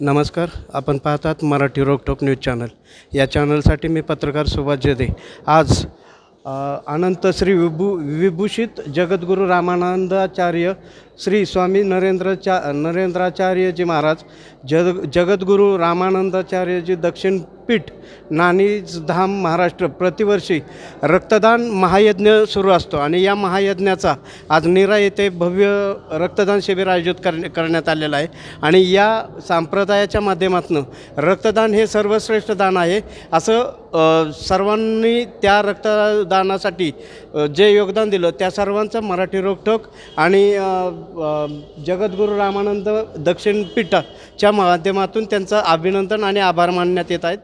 नमस्कार आपण पाहतात मराठी रोकटोक न्यूज चॅनल या चॅनलसाठी मी पत्रकार सुभाष जेदे आज अनंत श्री विभू विभूषित जगद्गुरू रामानंदाचार्य श्री स्वामी नरेंद्रचा नरेंद्राचार्यजी महाराज जग जगद्गुरू रामानंदाचार्यजी दक्षिण पीठ नाणीज धाम महाराष्ट्र प्रतिवर्षी रक्तदान महायज्ञ सुरू असतो आणि या महायज्ञाचा आज निरा येथे भव्य रक्तदान शिबिर आयोजित कर करण्यात आलेलं आहे. आणि या संप्रदायाच्या माध्यमातून रक्तदान हे सर्वश्रेष्ठ दान आहे असं सर्वांनी त्या रक्तदानासाठी जे योगदान दिलं त्या सर्वांचं मराठी रोखोक आणि जगद्गुरू रामानंद दक्षिण पीठाच्या माध्यमातून त्यांचं अभिनंदन आणि आभार मानण्यात येत आहेत.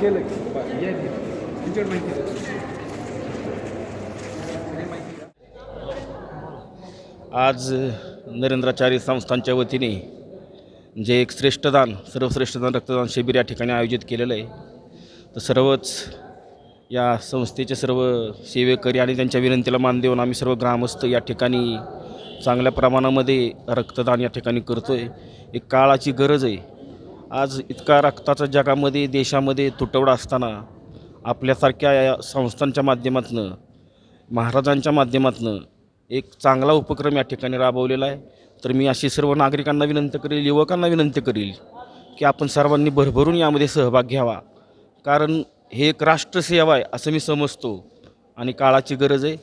केलं आज नरेंद्राचार्य संस्थांच्या वतीने जे एक श्रेष्ठदान सर्वश्रेष्ठदान रक्तदान शिबिर या ठिकाणी आयोजित केलेलं आहे तर सर्वच या संस्थेचे सर्व सेवेकरी आणि त्यांच्या विनंतीला मान देऊन आम्ही सर्व ग्रामस्थ या ठिकाणी चांगल्या प्रमाणामध्ये रक्तदान या ठिकाणी करतो आहे एक काळाची गरज आहे. आज इतका रक्ताचा जगामध्ये देशामध्ये तुटवडा असताना आपल्यासारख्या या संस्थांच्या माध्यमातून महाराजांच्या माध्यमातून एक चांगला उपक्रम या ठिकाणी राबवलेला आहे. तर मी अशी सर्व नागरिकांना विनंती करेल युवकांना विनंती करेल की आपण सर्वांनी भरभरून यामध्ये सहभाग घ्यावा. कारण हे एक राष्ट्रसेवा आहे असं मी समजतो आणि काळाची गरज आहे.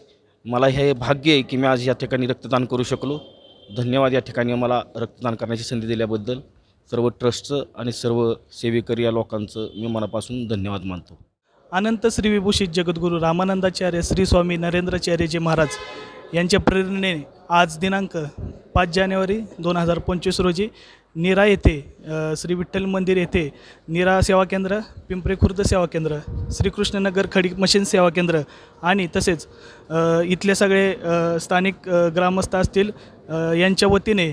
मला हे भाग्य आहे की मी आज या ठिकाणी रक्तदान करू शकलो. धन्यवाद या ठिकाणी मला रक्तदान करण्याची संधी दिल्याबद्दल. सर्व ट्रस्टचं आणि सर्व सेवेकरी या लोकांचं मी मनापासून धन्यवाद मानतो. अनंत श्री विभूषित जगद्गुरू रामानंदाचार्य श्री स्वामी नरेंद्राचार्यजी महाराज यांच्या प्रेरणेने आज दिनांक पाच जानेवारी दोन हजार पंचवीस रोजी निरा येथे श्री विठ्ठल मंदिर येथे निरा सेवा केंद्र पिंपरी खुर्द सेवा केंद्र श्रीकृष्णनगर खडी मशीन सेवा केंद्र आणि तसेच इथले सगळे स्थानिक ग्रामस्थ असतील यांच्या वतीने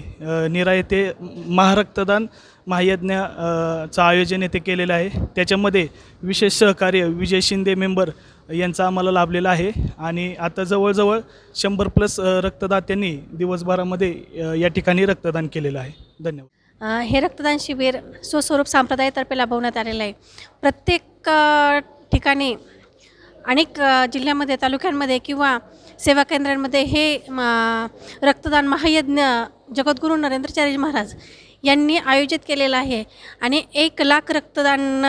निरा येथे महारक्तदान महायज्ञाचं आयोजन येथे केलेलं आहे. त्याच्यामध्ये विशेष सहकार्य विजय शिंदे मेंबर यांचा आम्हाला लाभलेला आहे. आणि आता जवळजवळ शंभर प्लस रक्तदात्यांनी दिवसभरामध्ये या ठिकाणी रक्तदान केलेलं आहे. धन्यवाद. हे रक्तदान शिबिर स्वस्वरूप संप्रदायातर्फे लाभवण्यात आलेलं आहे. प्रत्येक ठिकाणी अनेक जिल्ह्यामध्ये तालुक्यांमध्ये किंवा सेवा केंद्रांमध्ये हे रक्तदान महायज्ञ जगद्गुरू नरेंद्रचार्य महाराज यांनी आयोजित केलेलं आहे. आणि एक लाख रक्तदान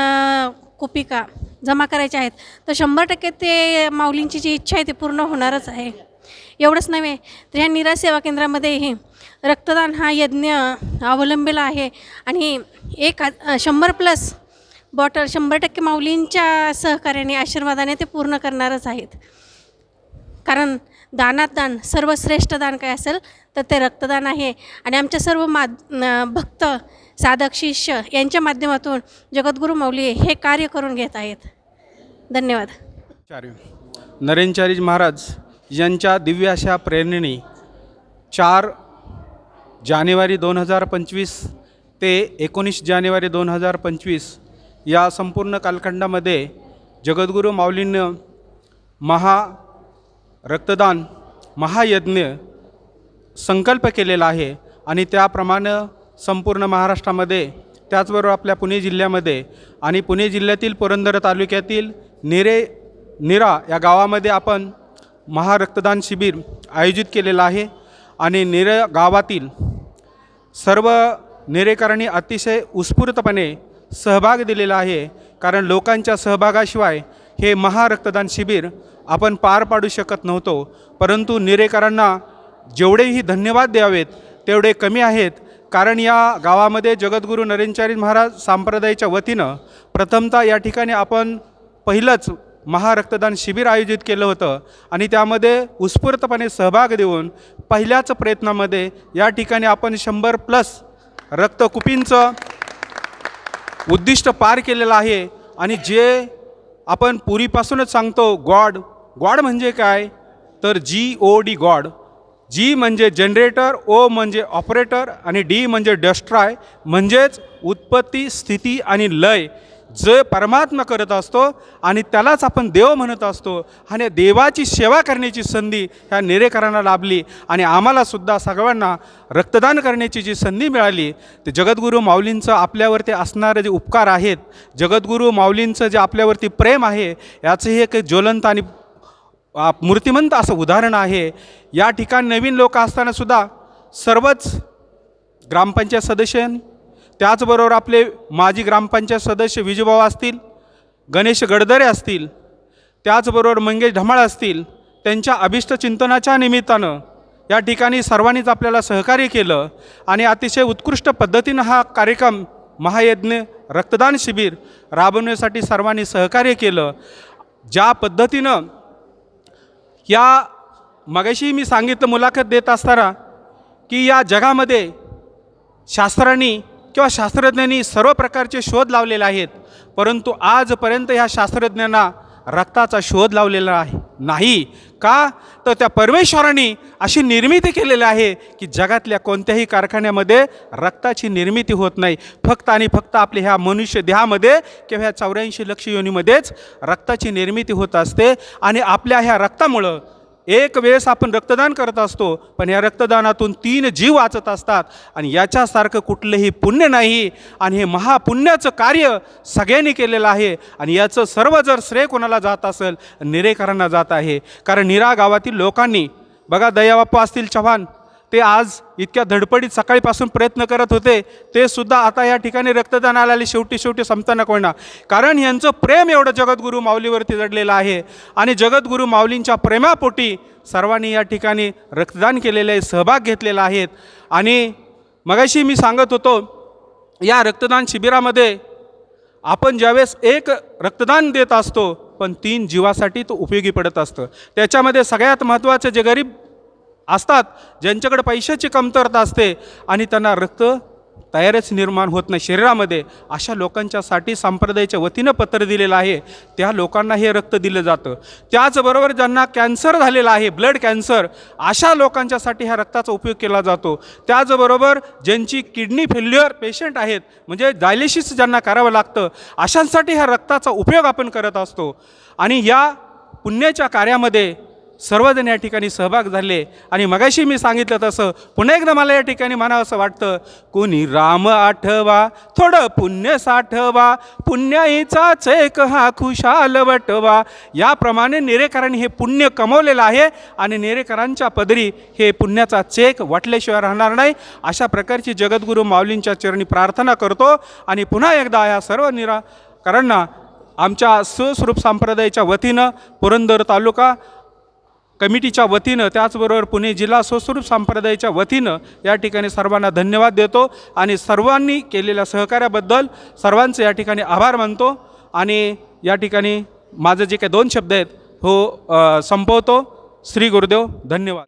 कुपिका जमा करायच्या आहेत. तर शंभर टक्के ते माऊलींची जी इच्छा आहे ती पूर्ण होणारच आहे. एवढंच नव्हे तर ह्या निरा सेवा केंद्रामध्येही रक्तदान हा यज्ञ अवलंबलेला आहे. आणि एक शंभर प्लस बॉटल शंभर टक्के माऊलींच्या सहकार्याने आशीर्वादाने ते पूर्ण करणारच आहेत. कारण दानात दान सर्वश्रेष्ठ दान काय असेल तर ते रक्तदान आहे. आणि आमच्या सर्व मा भक्त साधक शिष्य यांच्या माध्यमातून जगद्गुरू माऊली हे कार्य करून घेत आहेत. धन्यवाद. चार्य नरेंद्रचार्य महाराज यांच्या दिव्य अशा प्रेरणेने चार जानेवारी दोन हजार पंचवीस ते एकोणीस जानेवारी दोन हजार पंचवीस या संपूर्ण कालखंडामध्ये जगद्गुरू माऊलींनं महा रक्तदान महायज्ञ संकल्प केलेला आहे आणि त्याप्रमाणे संपूर्ण महाराष्ट्रामध्ये त्याचबरोबर आपल्या पुणे जिल्ह्यामध्ये आणि पुणे जिल्ह्यातील पुरंदर तालुक्यातील निरे निरा या गावामध्ये आपण महारक्तदान शिबिर आयोजित केलेलं आहे आणि निरे गावातील सर्व निरेकरांनी अतिशय उत्स्फूर्तपणे सहभाग दिलेला आहे. कारण लोकांच्या सहभागाशिवाय हे महारक्तदान शिबिर आपण पार पाडू शकत नव्हतो. परंतु निरेकरांना जेवढेही धन्यवाद द्यावेत तेवढे कमी आहेत. कारण या गावामध्ये जगद्गुरू नरेंद्रचारी महाराज संप्रदायाच्या वतीनं प्रथमतः या ठिकाणी आपण पहिलंच महारक्तदान शिबिर आयोजित केलं होतं आणि त्यामध्ये उत्स्फूर्तपणे सहभाग देऊन पहिल्याच प्रयत्नामध्ये या ठिकाणी आपण शंभर प्लस रक्तकुपींचं उद्दिष्ट पार केलेलं आहे आणि जे आपण पूर्वीपासूनच सांगतो गॉड गॉड म्हणजे काय? तर जी ओ डी गॉड. जी म्हणजे जनरेटर ओ म्हणजे ऑपरेटर आणि डी म्हणजे डस्ट्रॉय म्हणजेच उत्पत्ती स्थिती आणि लय. जे परमात्मा करत असतो आणि त्यालाच आपण देव म्हणत असतो. आणि देवाची सेवा करण्याची संधी ह्या निरेकरांना लाभली. आणि आम्हालासुद्धा सगळ्यांना रक्तदान करण्याची जी संधी मिळाली ते जगद्गुरू माऊलींचं आपल्यावरती असणारे जे उपकार आहेत जगद्गुरू माऊलींचं जे आपल्यावरती प्रेम आहे याचं हे एक ज्वलंत आणि मूर्तिमंत असं उदाहरण आहे. या ठिकाणी नवीन लोक असतानासुद्धा सर्वच ग्रामपंचायत सदस्य त्याचबरोबर आपले माजी ग्रामपंचायत सदस्य विजूभाऊ असतील गणेश गडदरे असतील त्याचबरोबर मंगेश ढमाळ असतील त्यांच्या अभिष्ट चिंतनाच्या निमित्तानं या ठिकाणी सर्वांनीच आपल्याला सहकार्य केलं आणि अतिशय उत्कृष्ट पद्धतीनं हा कार्यक्रम महायज्ञ रक्तदान शिबिर राबवण्यासाठी सर्वांनी सहकार्य केलं. ज्या पद्धतीनं या मगाशी मी सांगितलं मुलाखत देत असताना की या जगामध्ये शास्त्रांनी किंवा शास्त्रज्ञांनी सर्व प्रकारचे शोध लावलेले आहेत. परंतु आजपर्यंत ह्या शास्त्रज्ञांना रक्ताचा शोध लावलेला आहे. नाही. का? तर त्या परमेश्वराने अशी निर्मिती केलेली आहे की जगातल्या कोणत्याही कारखान्यामध्ये रक्ताची निर्मिती होत नाही. फक्त आणि फक्त आपल्या ह्या मनुष्य देहामध्ये किंवा ह्या चौऱ्याऐंशी लक्ष योनीमध्येच रक्ताची निर्मिती होत असते आणि आपल्या ह्या रक्तामुळं एक वेळेस आपण रक्तदान करत असतो पण या रक्तदानातून तीन जीव वाचत असतात आणि याच्यासारखं कुठलंही पुण्य नाही आणि हे महापुण्याचं कार्य सगळ्यांनी केलेलं आहे आणि याचं सर्व जर श्रेय कोणाला जात असेल निरेकरांना जात आहे. कारण निरा गावातील लोकांनी बघा दयाबाप्पा असतील चव्हाण ते आज इतक्या धडपडीत सकाळीपासून प्रयत्न करत होते ते सुद्धा आता या ठिकाणी रक्तदान आलेले शेवटी शेवटी संपताना कोणा कारण यांचं प्रेम एवढं जगद्गुरू माऊलीवरती जडलेलं आहे. आणि जगद्गुरू माऊलींच्या प्रेमापोटी सर्वांनी या ठिकाणी रक्तदान केलेले आहे सहभाग घेतलेला आहेत आणि मगाशी मी सांगत होतो या रक्तदान शिबिरामध्ये आपण ज्यावेळेस एक रक्तदान देत असतो पण तीन जीवासाठी तो उपयोगी पडत असतं. त्याच्यामध्ये सगळ्यात महत्त्वाचं जे गरीब असतात ज्यांच्याकडे पैशाची कमतरता असते आणि त्यांना रक्त तयारच निर्माण होत नाही शरीरामध्ये अशा लोकांच्यासाठी संप्रदायाच्या वतीनं पत्र दिलेलं आहे. त्या लोकांना हे रक्त दिलं जातं. त्याचबरोबर ज्यांना कॅन्सर झालेला आहे ब्लड कॅन्सर अशा लोकांच्यासाठी ह्या रक्ताचा उपयोग केला जातो. त्याचबरोबर ज्यांची किडनी फेल्युअर पेशंट आहेत म्हणजे डायलिसिस ज्यांना करावं लागतं अशांसाठी ह्या रक्ताचा उपयोग आपण करत असतो. आणि या पुण्याच्या कार्यामध्ये सर्वजण या ठिकाणी सहभाग झाले. आणि मगाशी मी सांगितलं तसं पुन्हा एकदा मला या ठिकाणी म्हणावं असं वाटतं कोणी राम आठवा थोडं पुण्य साठवा पुण्याईचाच एक हा खुशाल वटवा. याप्रमाणे नेरेकरांनी हे पुण्य कमवलेलं आहे आणि नेरेकरांच्या पदरी हे पुण्याचा चेक वाटल्याशिवाय राहणार नाही. अशा प्रकारची जगद्गुरू माऊलींच्या चरणी प्रार्थना करतो आणि पुन्हा एकदा या सर्व निराकरांना आमच्या सुस्वरूप संप्रदायाच्या वतीनं पुरंदर तालुका कमिटीच्या वतीनं त्याचबरोबर पुणे जिल्हा स्वस्वरूप संप्रदायाच्या वतीनं या ठिकाणी सर्वांना धन्यवाद देतो आणि सर्वांनी केलेल्या सहकार्याबद्दल सर्वांचे या ठिकाणी आभार मानतो आणि या ठिकाणी माझं जे काही दोन शब्द आहेत हो संपवतो. श्री गुरुदेव धन्यवाद.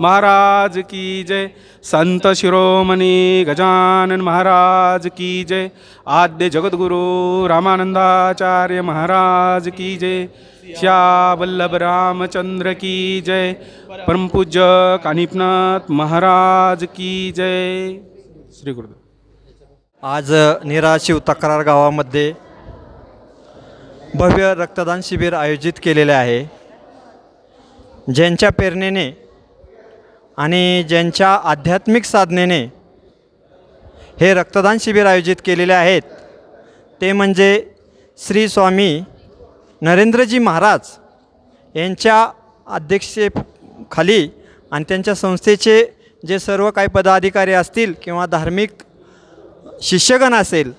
महाराज की जय. संत शिरोमणी गजानन महाराज की जय. आद्य जगद्गुरु रामानंदाचार्य महाराज की जय. वल्लभ रामचंद्र की जय। परमपूज्य कानिपनाथ महाराज की जय। श्री गुरुदेव। आज निरा शिव तक्रार गावामध्ये भव्य रक्तदान शिबिर आयोजित केलेले आहे. ज्यांच्या प्रेरणेने आणि ज्यांच्या आध्यात्मिक साधनेने हे रक्तदान शिबिर आयोजित केलेले आहेत ते म्हणजे श्री स्वामी नरेंद्रजी महाराज यांच्या अध्यक्षेखाली आणि त्यांच्या संस्थेचे जे सर्व काही पदाधिकारी असतील किंवा धार्मिक शिष्यगण असेल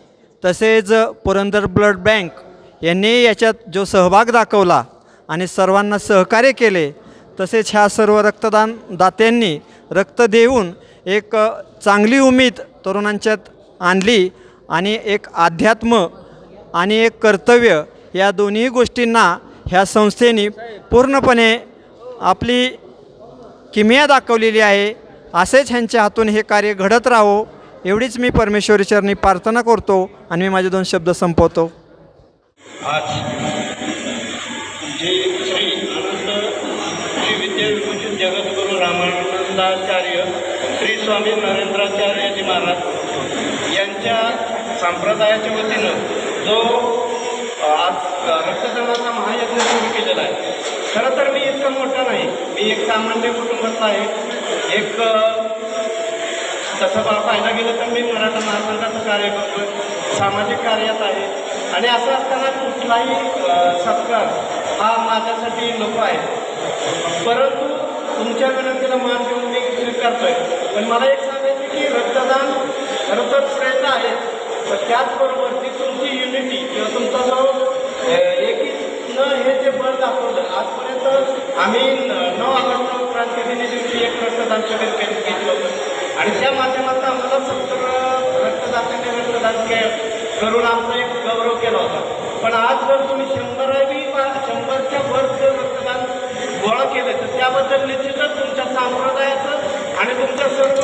तसेच पुरंदर ब्लड बँक यांनी याच्यात जो सहभाग दाखवला आणि सर्वांना सहकार्य केले तसेच ह्या सर्व रक्तदान दात्यांनी रक्त देऊन एक चांगली उमेद तरुणांच्यात आणली आणि एक अध्यात्म आणि एक कर्तव्य या दोन्ही गोष्टींना ह्या संस्थेने पूर्णपणे आपली किमिया दाखवलेली आहे. असेच ह्यांच्या हातून हे कार्य घडत राहो. एवढीच मी परमेश्वरीचरणी प्रार्थना करतो आणि मी माझे दोन शब्द संपवतो. आज जे श्री अनंत श्री विद्याविभूषण जगद्गुरू रामानंदाचार्य श्री स्वामी नरेंद्राचार्यजी महाराज यांच्या संप्रदायाच्या वतीनं जो रक्तदानाचा महायज्ञ सुरू केलेला आहे. खरं तर मी इतका मोठा नाही. मी एक सामान्य कुटुंबातला आहे. एक तसं पा- पाहायला गेलं तर मी मराठा महासंघाचं कार्य करतो सामाजिक कार्यात आहे. आणि असं असताना कुठलाही सत्कार हा माझ्यासाठी नको आहे. परंतु तुमच्या विनंतीला मान देऊन मी स्वीकारतोय. पण मला एक सांगायचं की रक्तदान खरं तर श्रेष्ठ आहे. पण त्याचबरोबर जी तुमची युनिटी किंवा तुमचा जो एकीनं हे जे बळ दाखवलं आजपर्यंत आम्ही नऊ ऑगस्ट क्रांतिदिनी दिवशी एक रक्तदान शिबिर केलं घेतलं होतं. आणि त्या माध्यमातून आम्हाला सत्तर रक्तदात्यांनी रक्तदान के करून आमचा एक गौरव केला होता. पण आज जर तुम्ही शंभरावी शंभरच्या वर जर रक्तदान गोळा केलं तर त्याबद्दल निश्चितच तुमच्या संप्रदायाचं आणि तुमच्या सर्व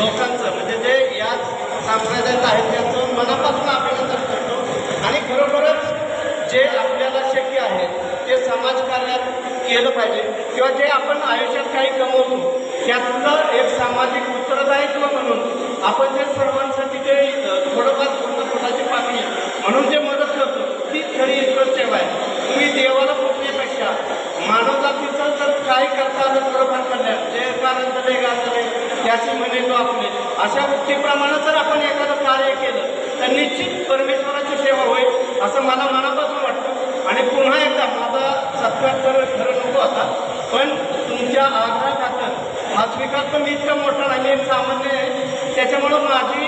लोकांचं म्हणजे जे याच संप्रदायात आहेत त्यांचं मनापासून अभिनंदन करतो आणि खरोखरच जे आपल्याला शक्य आहे ते केलं पाहिजे. किंवा जे आपण आयुष्यात काही कमवतो त्यातलं एक सामाजिक उत्तरदायित्व म्हणून आपण जे सर्वांसाठी जे थोडंफार पूर्ण पोटाची पाकळी म्हणून जे मदत करतो तीच खरी ईश्वर सेवा आहे. तुम्ही देवाला पुजण्यापेक्षा मानवजातीचं जर काही करता आलं थोडंफार कल्याण जे कारण झाले गाजले त्याची म्हणे तो आपले. अशा वृत्तीप्रमाणे जर आपण एखादं कार्य केलं तर निश्चित परमेश्वराची सेवा होईल असं मला मनापासून वाटतं. आणि पुन्हा एकदा माझा सत्कार तर खरं नको आता पण तुमच्या आग्रह खातर हा स्वीकार पण मी इतका मोठा नाही मी एक सामान्य आहे. त्याच्यामुळं माझी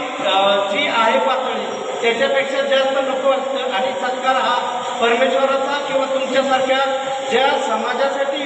जी आहे पातळी त्याच्यापेक्षा जास्त नको वाटतं. आणि सत्कार हा परमेश्वराचा किंवा तुमच्यासारख्या ज्या समाजासाठी